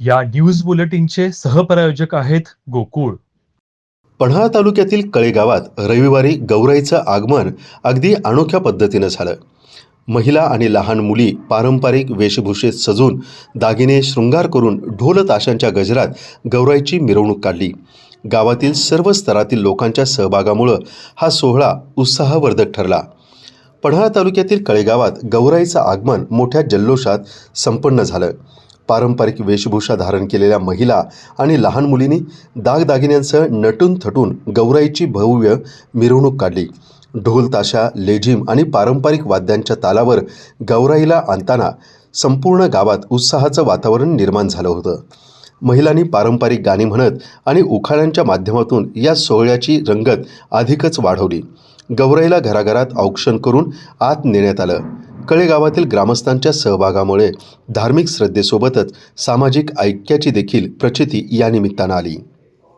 या न्यूज बुलेटिनचे सहप्रायोजक आहेत गोकुळ. पन्हाळा तालुक्यातील कळे गावात रविवारी गौराईचं आगमन अगदी अनोख्या पद्धतीनं झालं. महिला आणि लहान मुली पारंपरिक वेशभूषेत सजून दागिने शृंगार करून ढोल ताशांच्या गजरात गौराईची मिरवणूक काढली. गावातील सर्व स्तरातील लोकांच्या सहभागामुळं हा सोहळा उत्साहवर्धक ठरला. पन्हाळा तालुक्यातील कळेगावात गौराईचं आगमन मोठ्या जल्लोषात संपन्न झालं. पारंपरिक वेशभूषा धारण केलेल्या महिला आणि लहान मुलींनी दागदागिन्यांसह नटून थटून गौराईची भव्य मिरवणूक काढली. ढोल ताशा लेझिम आणि पारंपरिक वाद्यांच्या तालावर गौराईला आणताना संपूर्ण गावात उत्साहाचं वातावरण निर्माण झालं होतं. महिलांनी पारंपरिक गाणी म्हणत आणि उखाण्यांच्या माध्यमातून या सोहळ्याची रंगत अधिकच वाढवली. गौराईला घराघरात औक्षण करून आत नेण्यात आलं. कळेगावातील ग्रामस्थांच्या सहभागामुळे धार्मिक श्रद्धेसोबतच सामाजिक ऐक्याची देखील प्रचिती या निमित्तानं आली.